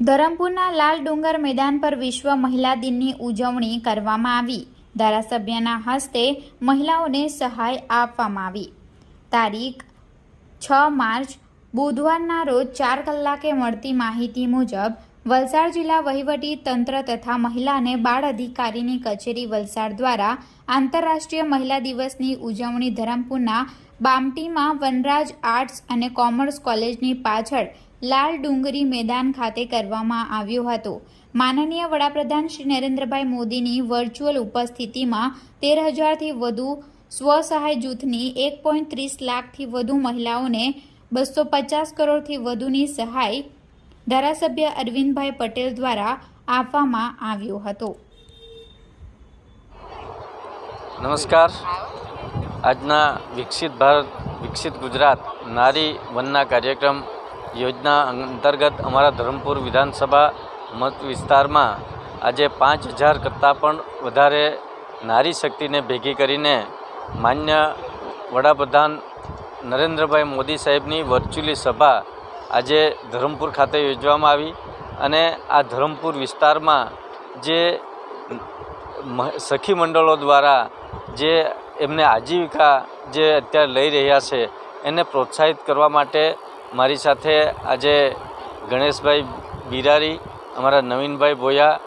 ધરમપુરના લાલ ડુંગર મેદાન પર વિશ્વ મહિલા દિનની ઉજવણી કરવામાં આવી. ધારાસભ્યના હસ્તે મહિલાઓને સહાય આપવામાં આવી. તારીખ છ માર્ચ, બુધવારના રોજ ચાર કલાકે મળતી માહિતી મુજબ, વલસાડ જિલ્લા વહીવટી તંત્ર તથા મહિલા અને બાળ અધિકારીની કચેરી વલસાડ દ્વારા આંતરરાષ્ટ્રીય મહિલા દિવસની ઉજવણી ધરમપુરના બામટીમાં વનરાજ આર્ટ્સ અને કોમર્સ કોલેજની પાછળ લાલ ડુંગરી મેદાન ખાતે કરવામાં આવ્યો હતો. માનનીય વડાપ્રધાન શ્રી નરેન્દ્રભાઈ મોદીની વર્ચ્યુઅલ ઉપસ્થિતિમાં તેર હજારથી વધુ સ્વસહાય જૂથની એક પોઈન્ટ ત્રીસ લાખથી વધુ મહિલાઓને બસો પચાસ કરોડથી વધુની સહાય ધારાસભ્ય અરવિંદભાઈ પટેલ દ્વારા આપવામાં આવ્યો હતો. નમસ્કાર. આજના વિકસિત ભારત, વિકસિત ગુજરાત, નારી વનના કાર્યક્રમ યોજના અંતર્ગત અમારા ધરમપુર વિધાનસભા મત વિસ્તારમાં આજે પાંચ હજાર કરતાં પણ વધારે નારી શક્તિને ભેગી કરીને માન્ય વડાપ્રધાન નરેન્દ્રભાઈ મોદી સાહેબની વર્ચ્યુઅલી સભા આજે ધરમપુર ખાતે યોજવામાં આવી અને આ ધરમપુર વિસ્તારમાં જે સખી મંડળો દ્વારા જે એમને આજીવિકા જે અત્યારે લઈ રહ્યા છે, એને પ્રોત્સાહિત કરવા માટે મારી સાથે આજે ગણેશભાઈ બિરારી, અમારા નવીનભાઈ ભોયા,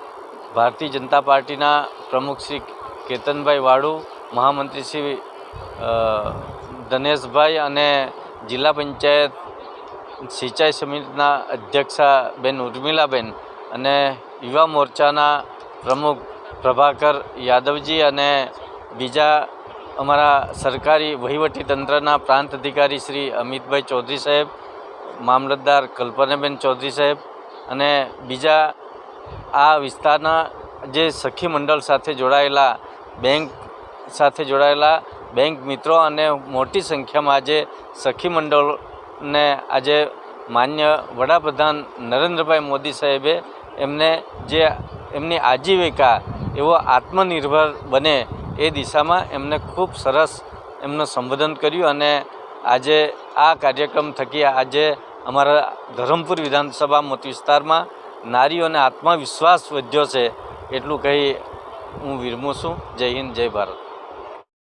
ભારતીય જનતા પાર્ટીના પ્રમુખ શ્રી કેતનભાઈ વાળુ, મહામંત્રી શ્રી ધનેશભાઈ અને જિલ્લા પંચાયત સિંચાઈ સમિતિના અધ્યક્ષા બેન ઉર્મિલાબેન અને યુવા મોરચાના પ્રમુખ પ્રભાકર યાદવજી અને બીજા અમારા સરકારી વહીવટી તંત્રના પ્રાંત અધિકારી શ્રી અમિતભાઈ ચૌધરી સાહેબ, મામલતદાર કલ્પનાબેન ચૌધરી સાહેબ અને બીજા આ વિસ્તારના જે સખી મંડળ સાથે જોડાયેલા બેંક સાથે જોડાયેલા બેંક મિત્રો અને મોટી સંખ્યામાં આજે સખી મંડળને આજે માન્ય વડાપ્રધાન નરેન્દ્રભાઈ મોદી સાહેબે એમને જે એમની આજીવિકા એવો આત્મનિર્ભર બને એ દિશામાં એમને ખૂબ સરસ એમનું સંબોધન કર્યું અને આજે આ કાર્યક્રમ થકી આજે અમારા ધરમપુર વિધાનસભા મત વિસ્તારમાં નારીઓને આત્મવિશ્વાસ વધ્યો છે એટલું કહી હું વિરમું છું. જય હિન્દ, જય ભારત.